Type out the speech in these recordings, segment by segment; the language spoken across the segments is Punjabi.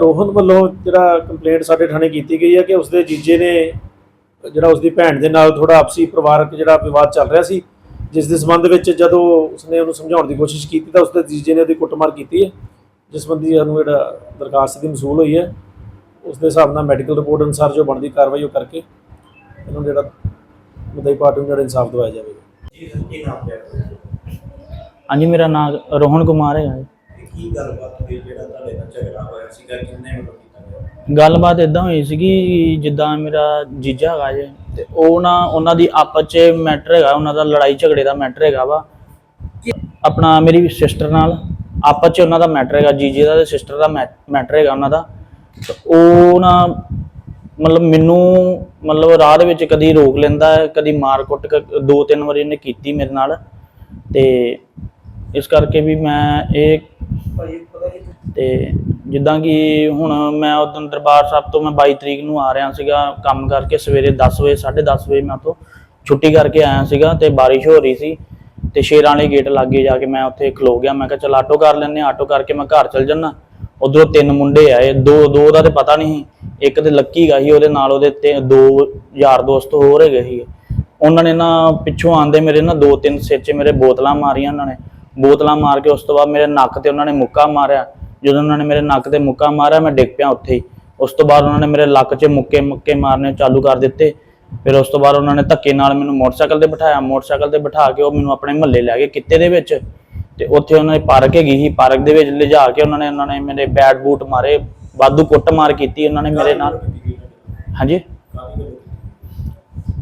ਰੋਹਨ ਵੱਲੋਂ ਜਿਹੜਾ ਕੰਪਲੇਂਟ ਸਾਡੇ ਥਾਣੇ ਕੀਤੀ ਗਈ ਹੈ ਕਿ ਉਸਦੇ ਜੀਜੇ ਨੇ ਜਿਹੜਾ ਉਸਦੀ ਭੈਣ ਦੇ ਨਾਲ ਥੋੜਾ ਆਪਸੀ ਪਰਿਵਾਰਕ ਜਿਹੜਾ ਵਿਵਾਦ ਚੱਲ ਰਿਹਾ ਸੀ ਜਿਸ ਦੇ ਸੰਬੰਧ ਵਿੱਚ ਜਦੋਂ ਉਸਨੇ ਉਹਨੂੰ ਸਮਝਾਉਣ ਦੀ ਕੋਸ਼ਿਸ਼ ਕੀਤੀ ਤਾਂ ਉਸਦੇ ਜੀਜੇ ਨੇ ਉਹਦੀ ਕੁੱਟਮਾਰ ਕੀਤੀ ਹੈ ਜਿਸ ਸੰਬੰਧੀ ਸਾਨੂੰ ਜਿਹੜਾ ਦਰਖਾਸਤ ਦੀ ਮਸੂਲ ਹੋਈ ਹੈ ਉਸ ਦੇ ਹਿਸਾਬ ਨਾਲ ਮੈਡੀਕਲ ਰਿਪੋਰਟ ਅਨੁਸਾਰ ਜੋ ਬਣਦੀ ਕਾਰਵਾਈ ਉਹ ਕਰਕੇ ਇਹਨੂੰ ਜਿਹੜਾ ਮੁਦਈ ਪਾਰਟੀ ਨੂੰ ਜਿਹੜਾ ਇਨਸਾਫ ਦਿਵਾਇਆ ਜਾਵੇਗਾ। ਜੀ ਸਰ ਕੀ ਨਾਮ ਹੈ? ਹਾਂਜੀ ਮੇਰਾ ਨਾਮ ਰੋਹਨ ਕੁਮਾਰ ਹੈ ਕੀ ਗੱਲਬਾਤ ਹੋਈ, ਜਿਹੜਾ ਤੁਹਾਡੇ ਨਾਲ ਝਗੜਾ ਹੋਇਆ ਸੀਗਾ, ਕਿੰਨੇ ਵੱਲੋਂ ਕੀਤਾ ਗਿਆ? ਗੱਲਬਾਤ ਇਦਾਂ ਹੋਈ ਸੀਗੀ, ਜਿੱਦਾਂ ਮੇਰਾ ਜੀਜਾ ਹੈਗਾ ਜੇ, ਤੇ ਉਹ ਨਾ ਉਹਨਾਂ ਦੀ ਆਪਸ 'ਚ ਮੈਟਰ ਹੈਗਾ, ਉਹਨਾਂ ਦਾ ਲੜਾਈ ਝਗੜੇ ਦਾ ਮੈਟਰ ਹੈਗਾ ਵਾ। ਆਪਣਾ ਮੇਰੀ ਸਿਸਟਰ ਨਾਲ ਆਪਸ 'ਚ ਉਹਨਾਂ ਦਾ ਮੈਟਰ ਹੈਗਾ, ਜੀਜੇ ਦਾ ਤੇ ਸਿਸਟਰ ਦਾ ਮੈਟਰ ਹੈਗਾ ਉਹਨਾਂ ਦਾ। ਉਹ ਨਾ ਮਤਲਬ ਮੈਨੂੰ ਮਤਲਬ ਰਾਹ ਦੇ ਵਿੱਚ ਕਦੀ ਰੋਕ ਲੈਂਦਾ, ਕਦੀ ਮਾਰ ਕੁੱਟ ਕ- ਦੋ ਤਿੰਨ ਵਾਰੀ ਇਹਨੇ ਕੀਤੀ ਮੇਰੇ ਨਾਲ। ਤੇ ਇਸ ਕਰਕੇ ਵੀ ਮੈਂ ਇਹ ਤੇ ਜਿੱਦਾਂ ਕਿ ਹੁਣ ਮੈਂ ਉਦੋਂ ਦਰਬਾਰ ਸਾਹਿਬ ਤੋਂ ਮੈਂ 22 ਤਰੀਕ ਨੂੰ ਆ ਰਿਹਾ ਸੀਗਾ ਕੰਮ ਕਰਕੇ ਸਵੇਰੇ 10 ਵਜੇ 10:30 ਵਜੇ ਮੈਂ ਤੋਂ ਛੁੱਟੀ ਕਰਕੇ ਆਇਆ ਸੀਗਾ ਤੇ ਬਾਰਿਸ਼ ਹੋ ਰਹੀ ਸੀ ਤੇ ਸ਼ੇਰਾਂ ਵਾਲੇ ਗੇਟ ਲਾਗੇ ਜਾ ਕੇ ਮੈਂ ਉੱਥੇ ਖਲੋ ਗਿਆ। ਮੈਂ ਕਿਹਾ ਚਲ ਆਟੋ ਕਰ ਲੈਂਦੇ ਹਾਂ, ਆਟੋ ਕਰਕੇ ਮੈਂ ਘਰ ਚਲ ਜੰਨਾ ਉਧਰੋਂ ਤਿੰਨ ਮੁੰਡੇ ਆਏ ਦੋ ਦੋ ਦਾ ਤੇ ਪਤਾ ਨਹੀਂ ਸੀ। ਇੱਕ ਤੇ ਲੱਕੀ ਗਾ ਸੀ ਉਹਦੇ ਨਾਲ ਉਹਦੇ ਤੇ ਦੋ ਯਾਰ ਦੋਸਤ ਹੋਰ ਹੈਗੇ ਸੀ ਉਹਨਾਂ ਨੇ ਨਾ ਪਿੱਛੋਂ ਆਂਦੇ ਮੇਰੇ ਨਾ ਦੋ ਤਿੰਨ ਸਿਰ 'ਚ ਮੇਰੇ ਬੋਤਲਾਂ ਮਾਰੀਆਂ ਉਹਨਾਂ ਨੇ। ਬੋਤਲਾਂ ਮਾਰ ਕੇ ਉਸ ਤੋਂ ਬਾਅਦ ਮੇਰੇ ਨੱਕ ਤੇ ਉਹਨਾਂ ਨੇ ਮੁੱਕਾ ਮਾਰਿਆ। ਜਦੋਂ ਉਹਨਾਂ ਨੇ ਮੇਰੇ ਨੱਕ ਤੇ ਮੁੱਕਾ ਮਾਰਿਆ, ਮੈਂ ਡਿੱਗ ਪਿਆ ਉੱਥੇ ਹੀ। ਉਸ ਤੋਂ ਬਾਅਦ ਉਹਨਾਂ ਨੇ ਮੇਰੇ ਲੱਕ 'ਚ ਮੁੱਕੇ ਮੁੱਕੇ ਮਾਰਨੇ ਚਾਲੂ ਕਰ ਦਿੱਤੇ। ਫਿਰ ਉਸ ਤੋਂ ਬਾਅਦ ਉਹਨਾਂ ਨੇ ਧੱਕੇ ਨਾਲ ਮੈਨੂੰ ਮੋਟਰਸਾਈਕਲ ਤੇ ਬਿਠਾਇਆ। ਮੋਟਰਸਾਈਕਲ ਤੇ ਬਿਠਾ ਕੇ ਉਹ ਮੈਨੂੰ ਆਪਣੇ ਮਹੱਲੇ ਲੈ ਗਏ ਕਿੱਤੇ ਦੇ ਵਿੱਚ। ਤੇ ਉੱਥੇ ਉਹਨਾਂ ਨੇ ਪਾਰਕ ਹੈਗੀ ਸੀ। ਪਾਰਕ ਦੇ ਵਿੱਚ ਲਿਜਾ ਕੇ ਉਹਨਾਂ ਨੇ ਉਹਨਾਂ ਨੇ ਮੇਰੇ ਬੈਟ ਬੂਟ ਮਾਰੇ। ਵਾਧੂ ਕੁੱਟ ਮਾਰ ਕੀਤੀ ਉਹਨਾਂ ਨੇ ਮੇਰੇ ਨਾਲ। ਹਾਂਜੀ?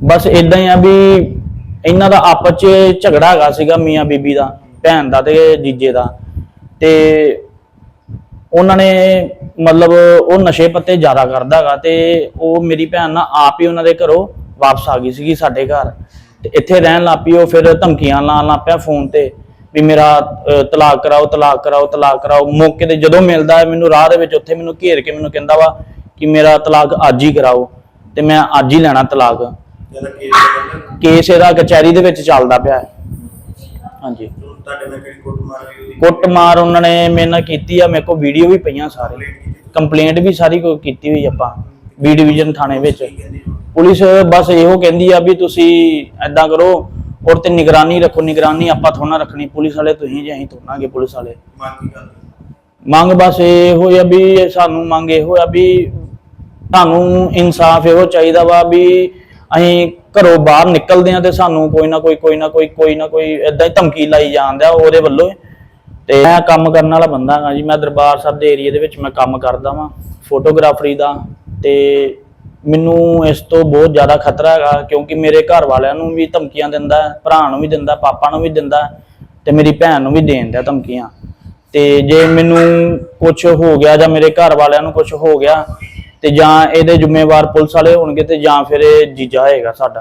ਬਸ ਇਦਾਂ ਹੀ ਆ ਵੀ ਇਹਨਾਂ ਦਾ ਆਪਸ ਚ ਝਗੜਾ ਹੈਗਾ ਸੀਗਾ ਮੀਆਂ ਬੀਬੀ ਦਾ। ਭੈਣ ਦਾ ਤੇ ਜੀਜੇ ਦਾ। ਤੇ ਉਹਨਾਂ ਨੇ ਮਤਲਬ ਉਹ ਨਸ਼ੇ ਪੱਤੇ ਜ਼ਿਆਦਾ ਕਰਦਾ ਹੈਗਾ ਤੇ ਉਹ ਮੇਰੀ ਭੈਣ ਨਾ ਆਪ ਹੀ ਉਹਨਾਂ ਦੇ ਘਰੋਂ ਵਾਪਸ ਆ ਗਈ ਸੀਗੀ ਸਾਡੇ ਘਰ। ਤੇ ਇੱਥੇ ਰਹਿਣ ਲੱਗ ਪਈ ਉਹ ਫਿਰ ਧਮਕੀਆਂ ਲਾਉਣ ਲੱਗ ਪਿਆ ਫੋਨ ਤੇ ਵੀ ਮੇਰਾ ਤਲਾਕ ਕਰਾਓ ਤਲਾਕ ਕਰਾਓ ਤਲਾਕ ਕਰਾਓ। ਮੌਕੇ ਤੇ ਜਦੋਂ ਮਿਲਦਾ ਮੈਨੂੰ ਰਾਹ ਦੇ ਵਿੱਚ ਉੱਥੇ ਮੈਨੂੰ ਘੇਰ ਕੇ ਮੈਨੂੰ ਕਹਿੰਦਾ ਵਾ ਕਿ ਮੇਰਾ ਤਲਾਕ ਅੱਜ ਹੀ ਕਰਾਓ ਤੇ ਮੈਂ ਅੱਜ ਹੀ ਲੈਣਾ ਤਲਾਕ। ਕੇਸ ਇਹਦਾ ਕਚਹਿਰੀ ਦੇ ਵਿੱਚ ਚੱਲਦਾ ਪਿਆ ਹੈ। ਹਾਂਜੀ। ਤੁਹਾਡੇ ਨਾਲ ਕਿਹੜੀ ਕੁੱਟ ਮਾਰ ਹੋਈ ਉਹਦੀ? ਕੁੱਟਮਾਰ ਉਹਨਾਂ ਨੇ ਮੇਰੇ ਨਾਲ ਕੀਤੀ ਆ ਮੇਰੇ ਕੋਲ ਵੀਡੀਓ ਵੀ ਪਈਆਂ ਸਾਰੇ। ਕੰਪਲੇਂਟ ਕੀਤੀ ਕੰਪਲੇਂਟ ਵੀ ਸਾਰੀ ਕੋ ਕੀਤੀ ਹੋਈ ਆਪਾਂ ਬੀ ਡਿਵੀਜ਼ਨ ਥਾਣੇ ਵਿੱਚ। ਕੀ ਕਹਿੰਦੀ ਉਹ? ਪੁਲਿਸ ਬਸ ਇਹੋ ਕਹਿੰਦੀ ਆ ਵੀ ਤੁਸੀਂ ਐਦਾਂ ਕਰੋ ਔਰ ਤੇ ਨਿਗਰਾਨੀ ਰੱਖੋ ਨਿਗਰਾਨੀ ਆਪਾਂ ਥੋੜਾ ਰੱਖਣੀ। ਪੁਲਿਸ ਵਾਲੇ ਤੁਸੀਂ ਜੇ ਅਸੀਂ ਥੋੜਾਂਗੇ ਪੁਲਿਸ ਵਾਲੇ। ਮੰਗ ਕੀ ਕਰਦੇ? ਮੰਗ ਬਸ ਇਹ ਹੋਇਆ ਵੀ ਸਾਨੂੰ ਮੰਗ ਇਹ ਹੋਇਆ ਵੀ ਤੁਹਾਨੂੰ ਇਨਸਾਫ ਇਹੋ ਚਾਹੀਦਾ ਵਾ ਵੀ ਅਸੀਂ ਘਰੋਂ ਬਾਹਰ ਨਿਕਲਦੇ ਆ ਤੇ ਸਾਨੂੰ ਕੋਈ ਨਾ ਕੋਈ ਕੋਈ ਨਾ ਕੋਈ ਕੋਈ ਨਾ ਕੋਈ ਏਦਾਂ ਹੀ ਧਮਕੀ ਲਾਈ ਜਾਂਦਿਆ ਉਹਦੇ ਵੱਲੋਂ ਤੇ ਮੈਂ ਕੰਮ ਕਰਨ ਵਾਲਾ ਬੰਦਾ ਹਾਂ ਜੀ, ਮੈਂ ਦਰਬਾਰ ਸਾਹਿਬ ਦੇ ਏਰੀਆ ਦੇ ਵਿੱਚ ਮੈਂ ਕੰਮ ਕਰਦਾ ਵਾਂ ਫੋਟੋਗ੍ਰਾਫਰੀ ਦਾ। ਤੇ ਮੈਨੂੰ ਇਸ ਤੋਂ ਬਹੁਤ ਜ਼ਿਆਦਾ ਖਤਰਾ ਹੈਗਾ, ਕਿਉਂਕਿ ਮੇਰੇ ਘਰ ਵਾਲਿਆਂ ਨੂੰ ਵੀ ਧਮਕੀਆਂ ਦਿੰਦਾ, ਭਰਾ ਨੂੰ ਵੀ ਦਿੰਦਾ, ਪਾਪਾ ਨੂੰ ਵੀ ਦਿੰਦਾ, ਤੇ ਮੇਰੀ ਭੈਣ ਨੂੰ ਵੀ ਦੇਣ ਦਿਆ ਧਮਕੀਆਂ। ਤੇ ਜੇ ਮੈਨੂੰ ਕੁਝ ਹੋ ਗਿਆ ਜਾਂ ਮੇਰੇ ਘਰ ਵਾਲਿਆਂ ਨੂੰ ਕੁਝ ਹੋ ਗਿਆ, ਤੇ ਜਾਂ ਇਹਦੇ ਜ਼ਿੰਮੇਵਾਰ ਪੁਲਿਸ ਵਾਲੇ ਹੋਣਗੇ ਤੇ ਜਾਂ ਫਿਰ ਇਹ ਜੀਜਾ ਹੋਏਗਾ ਸਾਡਾ।